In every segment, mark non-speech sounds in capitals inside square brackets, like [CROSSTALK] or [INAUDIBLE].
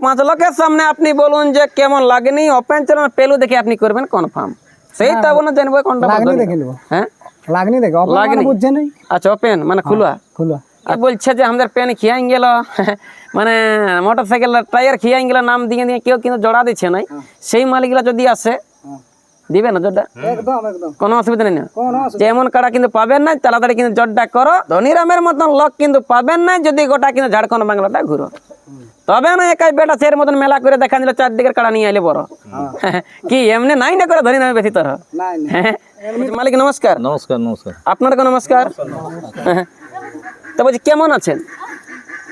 পাঁচ লোকের সামনে আপনি বলুন যে কেমন লাগেনি ওপেন চ্যানেল পেলু দেখে আপনি করবেন কনফার্ম সেই তো না জানব কোনটা লাগনি দেখে নেব। হ্যাঁ? লাগনি দেখে অপমান লাগনি। মানে বুঝছে নাই আচ্ছা ওপেন মানে খোলা খোলা আর বলছে যে আমাদের পেন খিয়াই গেল। [LAUGHS] মানে মোটর সাইকেল টায়ার খিয়াই গেল নাম দিয়ে দিয়ে কেউ কিন্তু জড়া দিচ্ছে নাই। সেই মালিকরা যদি আসে দিবে না জোরটা? একদম একদম। কোনো অসুবিধা নেই না। কোন যে এমন কাড়া কিন্তু পাবেন না তাড়াতাড়ি কিন্তু জটটা করো। ধনিরামের মতন লোক কিন্তু পাবেন না যদি গোটা কিন্তু ঝাড়খণ্ড বাংলাটা ঘুরো। তবে না একাই বেটা সের মতন মেলা করে দেখা দিল চারদিকের কাড়া নিয়ে আইলে বড়। [LAUGHS] কি এমনি নাই না করে ধনিরামে বেশি তোর। হ্যাঁ। মালিক নমস্কার। নমস্কার নমস্কার। আপনাকে নমস্কার? হ্যাঁ। তো বলছি কেমন আছেন?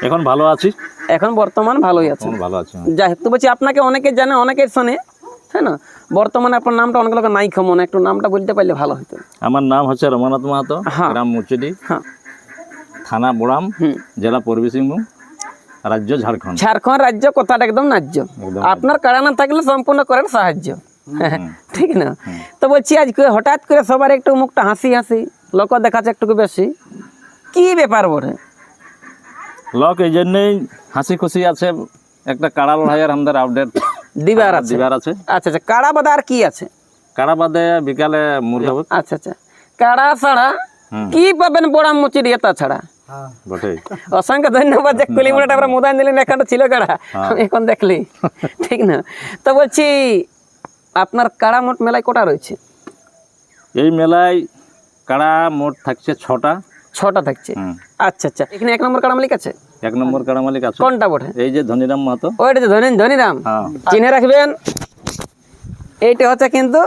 এখন ভালো আছি। এখন বর্তমান ভালোই আছেন। ভালো আছি। যাই হোক তো বলছি আপনাকে অনেকে জানে অনেকে শোনে। হ্যাঁ না? বর্তমানে আপনার নামটা অনেক লোকের নাই মনে একটু নামটা বলতে পারলে ভালো হতো। আমার নাম হচ্ছে রমানাথ মাহাতো হ্যাঁ। গ্রাম মুচুডি। হ্যাঁ। থানা বোড়াম জেলা পূর্বী সিংভূম রাজ্য ঝাড়খণ্ড। ঝাড়খণ্ড রাজ্য কথাটা একদম ন্যায্য। আপনার কাড়া না থাকলে সম্পূর্ণ করেন সাহায্য। ঠিক না? তো বলছি আজকে হঠাৎ করে সবার একটু মুখটা হাসি হাসি লোক দেখাচ্ছে একটু বেশি। কি ব্যাপার বলে লোক এই জন্যই হাসি খুশি আছে একটা কাড়া লড়াইয়ের আমাদের আপডেট দিবার আছে। দিবার আছে। আচ্ছা আচ্ছা কাড়া বাদা আর কি আছে? কাড়া বাদে বিকালে মুরগাবত আচ্ছা আচ্ছা কাড়া ছাড়া কি পাবেন বড়া মুচির এটা ছাড়া? হ্যাঁ। অসংখ্য ধন্যবাদ যে কুলিমুড়াটা আমরা মোদান দিলেন এখানটা ছিল কাড়া। আমি এখন দেখলি। ঠিক না? তো বলছি আপনার কাড়া মোট মেলায় কটা রয়েছে? এই মেলায় কাড়া মোট থাকছে ছটা। ছটা থাকছে। আচ্ছা আচ্ছা। এখানে এক নম্বর কাড়া মালিক আছে? এক নম্বর কাড়া মালিক আছে? কোনটা বটে? এই যে ধনিরাম মাহাতো। ওইটা যে ধনী ধনীরাম? হ্যাঁ। চিনে রাখবেন। এইটা হচ্ছে কিন্তু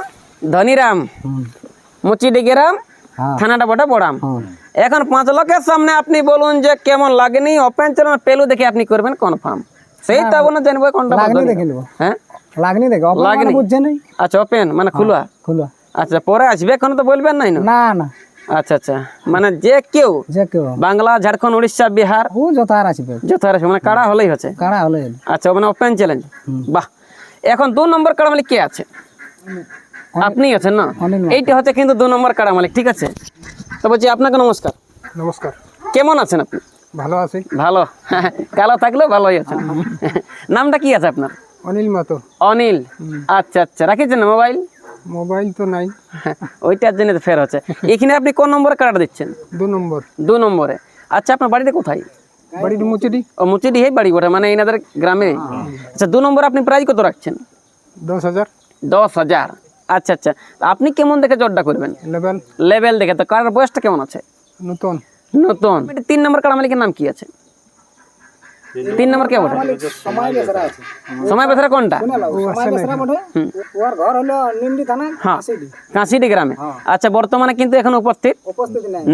ধনীরাম। হুম মুচিডি গ্রাম হ্যাঁ। থানাটা বটে বড়াম। এখন পাঁচ লোকের সামনে আপনি বলুন যে কেমন লাগেনি? ওপেন চ্যানেল পেলু দেখে আপনি করবেন কনফার্ম সেই তো না জানব কোনটা লাগনি দেখে নেব। হ্যাঁ? লাগনি দেখে। মানে লাগনি। বুঝছে আচ্ছা ওপেন মানে খুলুয়া খুলো। আচ্ছা পরে আসবে এখন তো বলবেন নাই না? না না। আচ্ছা আচ্ছা। মানে যে কেউ যে কেউ। বাংলা ঝাড়খণ্ড উড়িষ্যা বিহার ও আসবে যত আর আছে, মানে কাড়া হলেই হচ্ছে। কারা হলে। আচ্ছা মানে ওপেন চ্যালেঞ্জ বাহ। এখন দু নম্বর কাড়া মালিক কে আছে? আপনি আছেন না? এইটা হচ্ছে কিন্তু দু নম্বর কাড়া মালিক ঠিক আছে? তো বলছি আপনাকে নমস্কার। নমস্কার। কেমন আছেন আপনি? ভালো আছি। ভালো। [LAUGHS] কালো থাকলেও ভালোই আছেন। [LAUGHS] নামটা কি আছে আপনার? অনিল মাতো। অনিল। আচ্ছা আচ্ছা। রাখিছেন না মোবাইল? মোবাইল তো নাই। [LAUGHS] ওইটার জন্য তো ফের হচ্ছে। এখানে আপনি কোন নম্বরে কার্ড দিচ্ছেন? দু নম্বর। দু নম্বরে। আচ্ছা আপনার বাড়িতে কোথায়? বাড়ির মুচুরি। ও মুচিডি হেই বাড়ি বটে মানে এনাদের গ্রামে। আচ্ছা দু নম্বরে আপনি প্রাইজ কত রাখছেন? দশ হাজার। দশ হাজার। আচ্ছা আচ্ছা। আপনি কেমন দেখে জটটা করবেন? লেভেল লেভেল দেখে। তো কার বয়সটা কেমন আছে? নতুন। নতুন। তিন নম্বর কাড়া মালিকের নাম কি আছে? তিন নম্বর কে বটে? সময় বেসরা কোনটা? হ্যাঁ কাশিডি গ্রামে। আচ্ছা বর্তমানে কিন্তু এখন উপস্থিত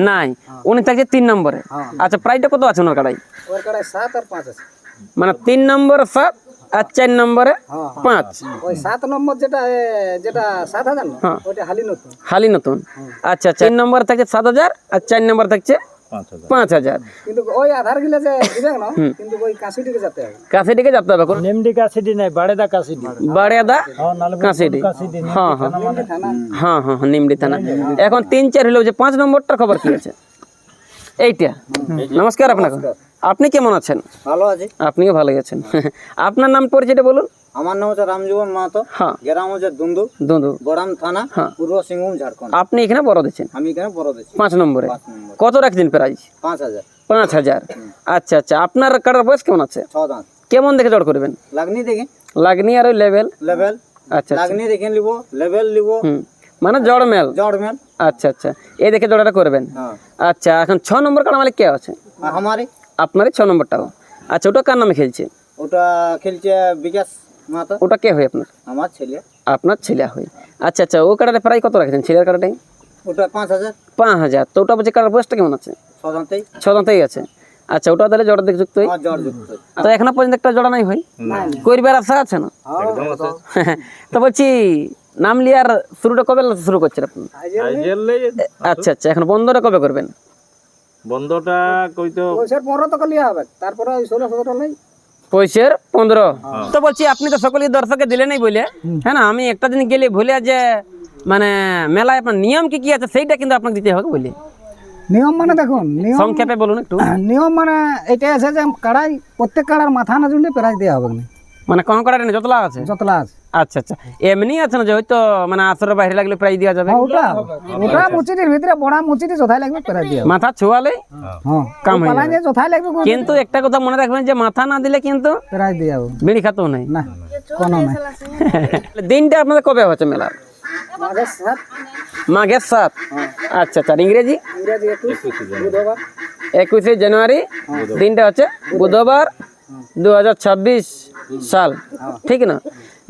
নাই। উনি থাকছে তিন নম্বরে। আচ্ছা প্রাইসটা কত আছে ওনার কাড়াই? মানে তিন নম্বরে সাত আর চার নম্বরে পাঁচ। ওই সাত নম্বর যেটা যেটা সাত হাজার হালি নতুন হালি নতুন। আচ্ছা আচ্ছা। তিন নম্বরে থাকছে সাত হাজার আর চার নম্বরে থাকছে পাঁচ হাজার। পাঁচ কিন্তু ওই আধার গিলে যে না কিন্তু ওই কাশিডিকে যেতে হবে। কাঁচিডিকে যেতে হবে কোন- নিমডি কাশিডি নাই বাড়েদা কাশিডি বাড়িয়াদা হ্যাঁ নালে কাঁচিডি কাশিডি হ্যাঁ হ্যাঁ। থানা হ্যাঁ হ্যাঁ হ্যাঁ, নিমডি থানা। এখন তিন চার হলো যে পাঁচ নম্বরটার খবর কি আছে? এইটা। নমস্কার আপনাকে। আপনি কেমন আছেন? ভালো আছি। আপনিও ভালো আছেন। আপনার নাম পরিচয়টা বলুন। আমার নাম হচ্ছে রামজীবন মাহাতো। হ্যাঁ। গ্রাম হচ্ছে দুন্দু। দুদু বড়াম থানা হ্যাঁ। পূর্ব সিংভূম ঝাড়খণ্ড। আপনি এখানে বড় দিচ্ছেন? আমি এখানে বড় দিচ্ছি। পাঁচ নম্বরে। কত রাখছেন প্রাইস পাঁচ হাজার। পাঁচ হাজার। আচ্ছা আচ্ছা। আপনার কাটার বয়স কেমন আছে? ছ দাঁত। কেমন দেখে জড় করবেন? লাগনি দেখে। লাগনি আর ওই লেভেল লেভেল আচ্ছা আচ্ছা। লাগনি দেখে নিব লেভেল নিব। মানে জড় মেল জড়মেল। আচ্ছা আচ্ছা। এই দেখে জড়াটা করবেন? হ্যাঁ। আচ্ছা এখন ছ নম্বর কাটা মালিক কে আছে? আর আমারে আপনারই ছ নম্বরটাও আচ্ছা ওটা কার নামে খেলছে? ওটা খেলছে বিকাশ মাহাতো। ওটা কে হয় আপনার? আমার ছেলে। আপনার ছেলে হয়। আচ্ছা আচ্ছা ও কাটাতে প্রায় কত রাখছেন? ছেলের কাটাটাই ওটা পাঁচ হাজার। পাঁচ হাজার। তো ওটা বলছে কাটার বয়সটা কেমন আছে? ছ দাঁতেই ছ দাঁতেই আছে। আচ্ছা ওটা তাহলে জড়া দেখে যুক্ত হয় আমার জ্বর যুক্ত তো এখনও পর্যন্ত একটা জড়া নাই হয়? করবার আশা আছে না? একদম আছে তো বলছি নাম লিয়ার শুরুটা কবে শুরু করছেন আপনি? আচ্ছা আচ্ছা এখন বন্ধটা কবে করবেন? বন্ধটা কই তো পয়সার পনেরো টাকা লিয়া হবে তারপরে ওই ষোলো সতেরো নেই। পয়সার পনেরো? তো বলছি আপনি তো সকলেই দর্শকে দিলে নাই বলে হ্যাঁ না আমি একটা দিন গেলে ভুলে যে মানে মেলায় আপনার নিয়ম কি কি আছে সেইটা কিন্তু আপনাকে দিতে হবে বলে নিয়ম মানে দেখুন নিয়ম সংক্ষেপে বলুন একটু। নিয়ম মানে এটাই আছে যে কাড়াই প্রত্যেক কাড়ার মাথা না জুড়লে প্রাইজ দেওয়া হবে না। মানে কঙ্কড়া নেই যতলা আছে? যতলা আছে। আচ্ছা আচ্ছা। এমনি আছে না যে হয়তো মানে আসরের বাইরে লাগলে প্রাইজ দেওয়া যাবে? হ্যাঁ, ওটা ওটা মুচিটির ভিতরে বড়া মুচিটি যথাই লাগবে পেরা দিয়া মাথা ছোয়ালে হ্যাঁ। কাম হয়ে পালান যে যথাই লাগবে কিন্তু একটা কথা মনে রাখবেন যে মাথা না দিলে কিন্তু পেরাই দিয়া বিড়ি খাতেও নাই। না কোনো নাই। দিনটা আপনাদের কবে হচ্ছে মেলা মাঘের সাত। আচ্ছা আচ্ছা। আর ইংরেজি? একুশে জানুয়ারি। দিনটা হচ্ছে বুধবার। দু হাজার ছাব্বিশ সাল। ঠিক না?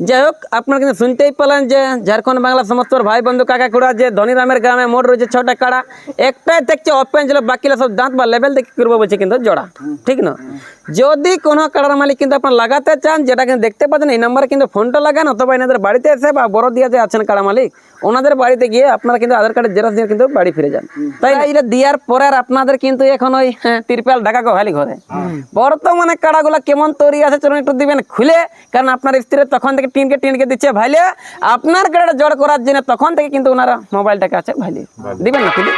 যাই হোক আপনারা কিন্তু শুনতেই পেলেন যে ঝাড়খণ্ড বাংলা সমস্ত ভাই বন্ধু কাকা কুড়া যে ধনিরামের গ্রামে মোট রয়েছে ছটা কাড়া একটাই দেখছে ওপেন ছিল বাকিরা সব দাঁত বা লেভেল দেখে করব বলছে কিন্তু জোড়া ঠিক না? যদি কোনো কাড়ার মালিক কিন্তু আপনার লাগাতে চান যেটা কিন্তু দেখতে পাচ্ছেন এই নাম্বারে কিন্তু ফোনটা লাগান অথবা এনাদের বাড়িতে এসে বা বড় দিয়া যে আছেন কাড়া মালিক ওনাদের বাড়িতে গিয়ে আপনারা কিন্তু আধার কার্ডের জেরক্স দিয়ে কিন্তু বাড়ি ফিরে যান। তাই এটা দেওয়ার পরে আর আপনাদের কিন্তু এখন ওই হ্যাঁ, তিরপাল ঢাকা গোহালি ঘরে। বর্তমানে কাড়াগুলা কেমন তৈরি আছে চলুন একটু দিবেন খুলে কারণ আপনার স্ত্রী তখন থেকে টিনকে টিনকে দিচ্ছে ভাইলে আপনার কেড়ে জড় করার জন্য তখন থেকে কিন্তু ওনারা মোবাইলটাকে আছে ভাইলে। দিবেন না খুলে